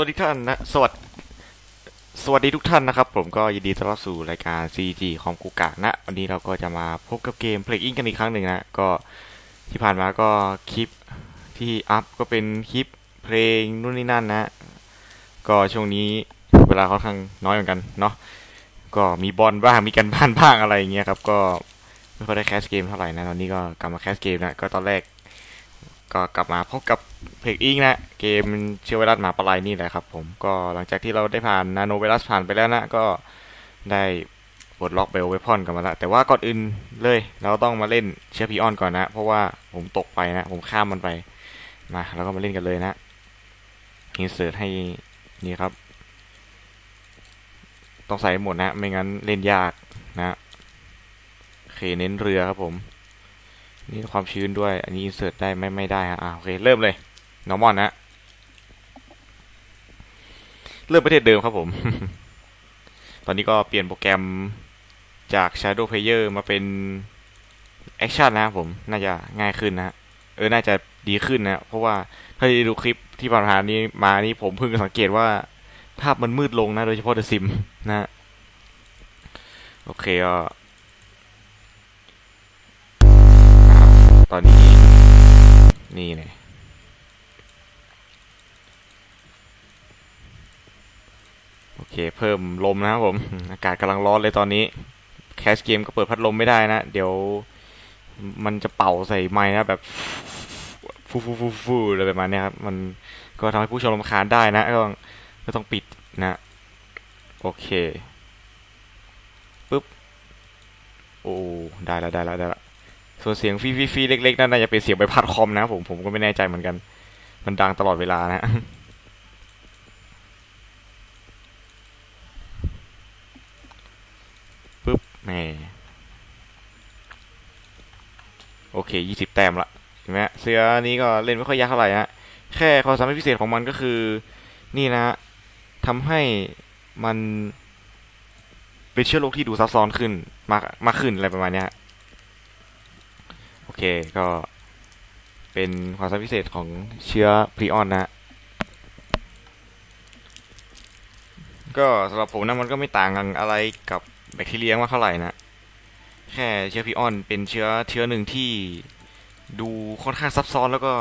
วัสดีท่านนะสวัสดสวัสดีทุกท่านนะครับ ผมก็ยินดีต้อนรับสู่รายการ CG ของกูกะนะ วันนี้เราก็จะมาพบกับเกม Play In กันอีกครั้งหนึ่งนะก็ที่ผ่านมาก็คลิปที่อัพก็เป็นคลิปเพลงนู่นนี่นั่นนะ ก็ช่วงนี้เวลาค่อนข้างน้อยเหมือนกันเนาะก็มีบอลบ้างมีกันบ้านบ้างอะไรเงี้ยครับ ก็ไม่ค่อยได้แคสเกมเท่าไหร่นะตอนนี้ก็กลับมาแคสเกมนะก็ตอนแรก ก็กลับมาพบกับเพลงอิงนะ เกมเชื้อไวรัสหมาปลายนี่แหละครับผมก็หลังจากที่เราได้ผ่านนาโนไวรัสผ่านไปแล้วนะ ก็ได้ปลดล็อกเบลเวพอนกันมาแล้วแต่ว่าก่อนอื่นเลย เราต้องมาเล่นเชื้อพีออนก่อนนะ เพราะว่าผมตกไปนะ ผมข้ามมันไปมาแล้วก็มาเล่นกันเลยนะอินเสิร์ตให้นี่ครับ ต้องใส่หมดนะ ไม่งั้นเล่นยากนะโอเคเน้นเรือครับผม นี่ความชื้นด้วย อันนี้อินเสิร์ตได้ไม่ไม่ได้ฮะอ่าโอเค เริ่มเลยนอร์มอนนะ เริ่มประเทศเดิมครับผม ตอนนี้ก็เปลี่ยนโปรแกรมจาก Shadow Player มาเป็น Action นะครับผม น่าจะง่ายขึ้นนะเออ น่าจะดีขึ้นนะ เพราะว่าถ้าดูคลิปที่ผ่านๆนี้มานี่ผมเพิ่งสังเกตว่าภาพมันมืดลงนะ โดยเฉพาะ The Sim นะ โอเคก็ ตอนนี้ นี่เลยโอเค เพิ่มลมนะครับผม อากาศกำลังร้อนเลยตอนนี้ แคสเกมก็เปิดพัดลมไม่ได้นะ เดี๋ยวมันจะเป่าใส่ไม้นะแบบฟูฟูฟูฟูอะไรประมาณนี้ครับ มันก็ทำให้ผู้ชมรำคาญได้นะ ก็ต้องก็ต้องปิดนะ โอเค ปึ๊บ โอ้ ได้แล้วได้แล้วได้แล้ว ส่วนเสียงฟีฟีฟีเล็กๆนั่นน่าจะเป็นเสียงใบพัดคอมนะผมผมก็ไม่แน่ใจเหมือนกัน มันดังตลอดเวลานะปึ๊บแหมโอเคยี่สิบแต้มละเห็นไหมเสื้อนี้ก็เล่นไม่ค่อยยากเท่าไหร่ฮะแค่ความสามารถพิเศษของมันก็คือ นี่นะทำให้มันเป็นเชื้อโรคที่ดูซับซ้อนขึ้นมากมากขึ้นอะไรประมาณนี้ เคก็เป็นความสามารถพิเศษของเชื้อพรีออนนะ ก็สำหรับผมนะมันก็ไม่ต่างกันอะไรกับแบคทีเรียมากเท่าไหร่นะ แค่เชื้อพรีออนเป็นเชื้อเชื้อหนึ่งที่ดูค่อนข้างซับซ้อนแล้วก็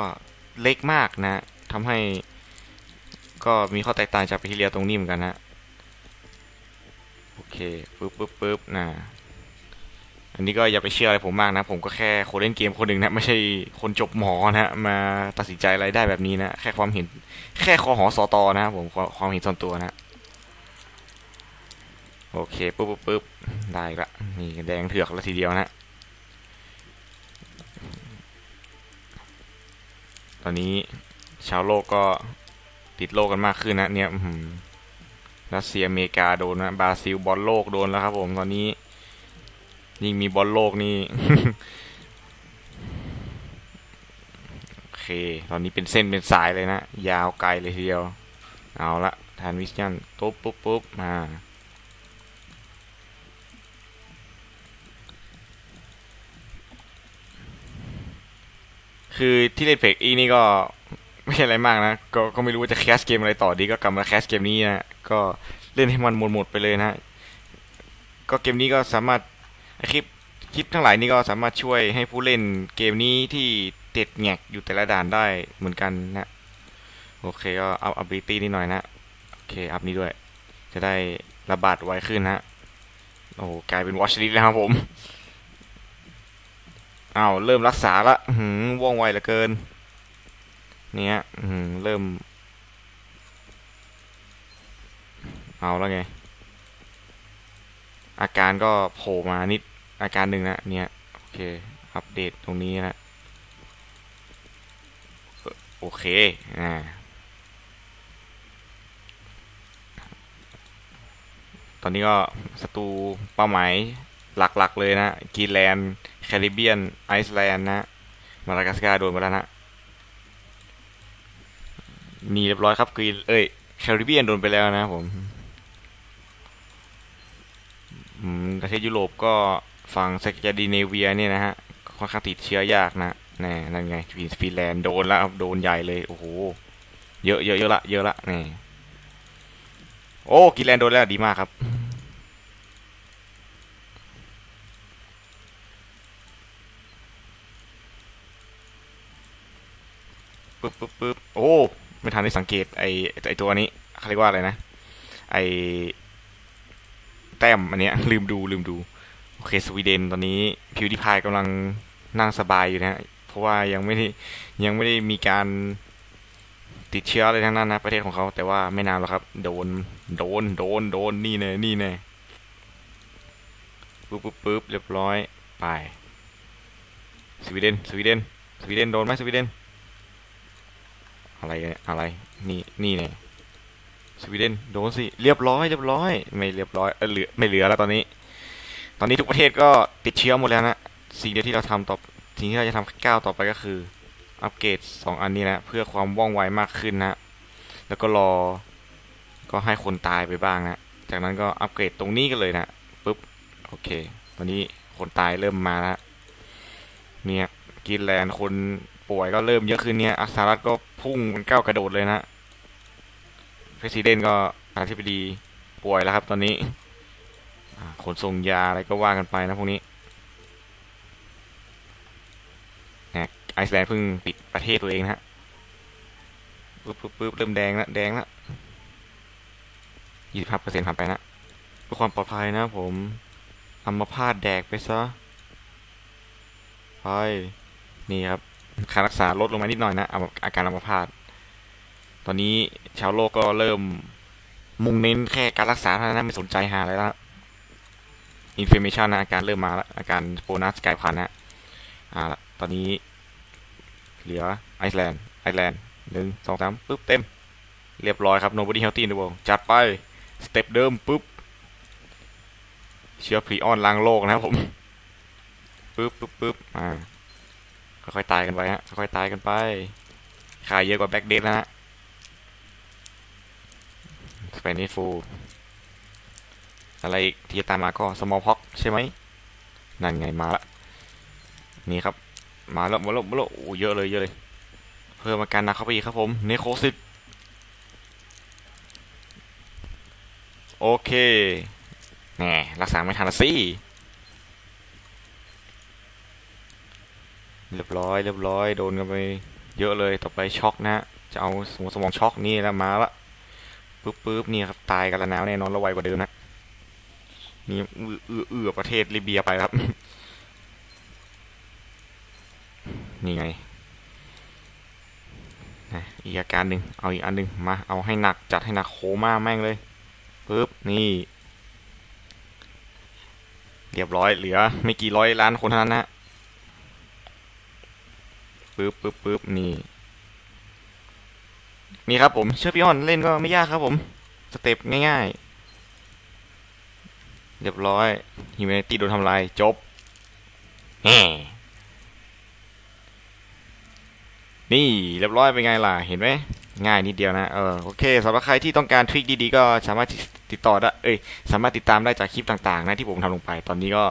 เล็กมากนะทำให้ก็มีข้อแตกต่างจากแบคทีเรียตรงนี้เหมือนกันนะ โอเคปึ๊บปึ๊บปึ๊บนะ อันนี้ก็อย่าไปเชื่ออะไรผมมากนะ ผมก็แค่คนเล่นเกมคนหนึ่งนะไม่ใช่คนจบหมอนะมาตัดสินใจอะไรได้แบบนี้นะแค่ความเห็นแค่คอหอสอตอนะผมความเห็นส่วนตัวนะโอเคปุ๊บปุ๊บปุ๊บได้ละนี่แดงเถือกแล้วทีเดียวนะ ตอนนี้ชาวโลกก็ติดโลกกันมากขึ้นนะเนี่ยรัสเซียอเมริกาโดนนะบราซิลบอลโลกโดนแล้วครับผมตอนนี้ ยิ่งมีบอลโลกนี่โอเค ตอนนี้เป็นเส้นเป็นสายเลยนะ ยาวไกลเลยทีเดียว เอาละทานวิสยันตุ๊บปุ๊บปุ๊บมาคือที่เล่นเพกอีนี่ก็ไม่ใช่อะไรมากนะก็ก็ไม่รู้ว่าจะแคสเกมอะไรต่อดีก็กลับมาแคสเกมนี้นะก็เล่นให้มันหมดๆไปเลยนะ ก็เกมนี้ก็สามารถ คลิปคลิปทั้งหลายนี้ก็สามารถช่วยให้ผู้เล่นเกมนี้ที่ติดแงกอยู่แต่ละด่านได้เหมือนกันนะโอเคก็เอาอัพบิตี้นิดหน่อยนะโอเคอัพนี้ด้วย จะได้ระบาดไวขึ้นนะโอ้กลายเป็นวอชลิสแล้วครับผมอ้าวเริ่มรักษาละหืมว่องไวเหลือเกิน เนี่ยหืมเริ่ม เอาแล้วไง อาการก็โผล่มานิดอาการหนึ่งนะเนี่ยโอเค อัปเดตตรงนี้นะโอเคอ่าตอนนี้ก็ศัตรูเป้าหมายหลักๆเลยนะกรีแลนด์แคริบเบียน ไอซ์แลนด์นะมาดากัสการ์โดนไปแล้วนะนี่เรียบร้อยครับกรีนเอ้ยแคริบเบียนโดนไปแล้วนะผม ประเทศยุโรปก็ฝั่งสแกดิเนเวียเนี่ยนะฮะค่อนข้างติดเชื้อยากนะแน่นั่นไงฟินแลนด์โดนแล้วโดนใหญ่เลยโอ้โหเยอะเยอะเยอะละเยอะละนี่โอ้กินแลนด์โดนแล้วดีมากครับปึ๊บปึ๊บปึ๊บโอ้ ไม่ทันได้สังเกตไอไอตัวนี้เขาเรียกว่าอะไรนะ ไอ แต้มอันเนี้ย ลืมดูลืมดู โอเค สวีเดนตอนนี้พิวดิพายกำลังนั่งสบายอยู่นะเพราะว่ายังไม่ได้ยังไม่ได้มีการติดเชื้ออะไรทั้งนั้นนะประเทศของเขา แต่ว่าไม่นานหรอกครับ โดน โดน โดน โดน นี่แน่นี่แน่ปึ๊บปึ๊บปึ๊บเรียบร้อยไป สวีเดน สวีเดน สวีเดน โดนไหมสวีเดน อะไร อะไร นี่ นี่เนี่ย สวีเดนโดนสิเรียบร้อยเรียบร้อย ไม่เรียบร้อยเออเหลือไม่เหลือแล้วตอนนี้ ตอนนี้ทุกประเทศก็ติดเชื้อหมดแล้วนะสิ่งเดียวที่เราทำต่อสิ่งที่เราจะทำก้าวต่อไปก็คือ อัปเกรดสองอันนี้นะเพื่อความว่องไวมากขึ้นนะแล้วก็รอก็ให้คนตายไปบ้างนะจากนั้นก็อัปเกรดตรงนี้กันเลยนะปุ๊บโอเค ตอนนี้คนตายเริ่มมาแล้วเนี่ยกินแลนคนป่วยก็เริ่มเยอะขึ้นเนี่ยอักษารัฐก็พุ่งเป็นก้าวกระโดดเลยนะ เพรสิดนก็อาธิบดีป่วยแล้วครับตอนนี้ขนส่งยาอะไรก็ว่ากันไปนะพวกนี้ไอซ์แลนด์เพิ่งปิดประเทศตัวเองนะฮะปึ๊บปึ๊บปึ๊บเริ่มแดงแล้วแดงแล้วยี่สิบห้าเปอร์เซ็นต์ผ่านไปนะเพื่อความปลอดภัยนะผมอัมพาตแดกไปซะไปนี่ครับค่ารักษาลดลงมานิดหน่อยนะอาการอัมพาต ตอนนี้ชาวโลกก็เริ่มมุ่งเน้นแค่การรักษาเท่านั้นไม่สนใจหาอะไรแล้วอินฟ m มชันนะอาการเริ่มมาแล้วอาการโบนัสกลายพันธุ์นะอ่าตอนนี้เหลือไอซ์แลนด์ไอซ์แลนด์หนึ่งสองสามปึ๊บเต็ม เรียบร้อยครับ nobody healthy in the world จัดไป สเต็ปเดิมปุ๊บ เชื้อพรีออนล้างโลกนะครับผมปึ๊บปึ๊บปึ๊บอ่าค่อยๆตายกันไปฮะค่อยๆตายกันไปค่าเยอะกว่าแบ็กเดทแล้วฮะ สเปนิฟูอะไรอีกที่จะตามมาก็สมอลพ็อกใช่ไหมนั่นไงมาละนี่ครับ มาแล้วมาแล้วมาแล้วโอ้เยอะเลยเยอะเลย เพิ่มอาการหนักเข้าไปอีกครับผมเนโคซิตโอเคแหมรักษาไม่ทันละสิเรียบร้อยเรียบร้อยโดนกันไปเยอะเลยต่อไปช็อกนะจะเอาสมองสมองช็อกนี่แล้วมาละ ปึ๊บปึ๊บนี่ครับตายกันแล้วแน่นอนแล้วไวกว่าเดิมนะนี่เอื้อเอื้อประเทศลิเบียไปครับ นี่ไงนะอีกอาการหนึ่งเอาอีกอันหนึ่งมาเอาให้หนักจัดให้หนักโคม่าแม่งเลยปึ๊บนี่เรียบร้อยเหลือ ไม่กี่ร้อยล้านคนเท่านั้นนะปึ๊บปึ๊บปึ๊บนี่ นี่ครับผมเชื่อพี่ออนเล่นก็ไม่ยากครับผม สเต็ปง่ายๆ เรียบร้อยฮิวแมนตี้โดนทำลายจบนี่เรียบร้อยเป็นไงล่ะ เห็นไหมง่ายนิดเดียวนะ เออโอเคสำหรับใครที่ต้องการทริคดีๆ ก็สามารถติดต่อได้เอ้ยสามารถติดตามได้จากคลิปต่างๆ นะที่ผมทำลงไป ตอนนี้ก็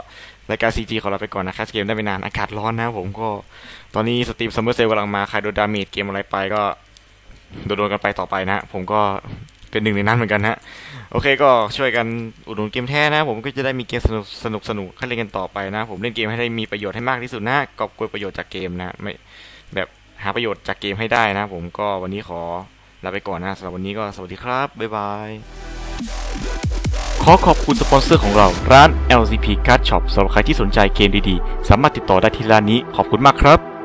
รายการ CG ของเราไปก่อนนะครับเกมได้ไม่นานอากาศร้อนนะผมก็ ตอนนี้สตรีมซัมเมอร์เซลกำลังมาใครโดนดาเมจเกมอะไรไปก็ โดนๆกันไปต่อไปนะผมก็เป็นหนึ่งในนั้นเหมือนกันฮะโอเคก็ช่วยกันอุดหนุนเกมแท้นะ ผมก็จะได้มีเกมสนุกสนุกสนุกให้เล่นกันต่อไปนะ ผมเล่นเกมให้ได้มีประโยชน์ให้มากที่สุดนะกอบกวยประโยชน์จากเกมนะไม่แบบหาประโยชน์จากเกมให้ได้นะ ผมก็วันนี้ขอลาไปก่อนนะสำหรับวันนี้ก็สวัสดีครับบ๊ายบายขอขอบคุณสปอนเซอร์ของเราร้าน LCP Card Shop สำหรับใครที่สนใจเกมดีๆ สามารถติดต่อได้ที่ร้านนี้ขอบคุณมากครับ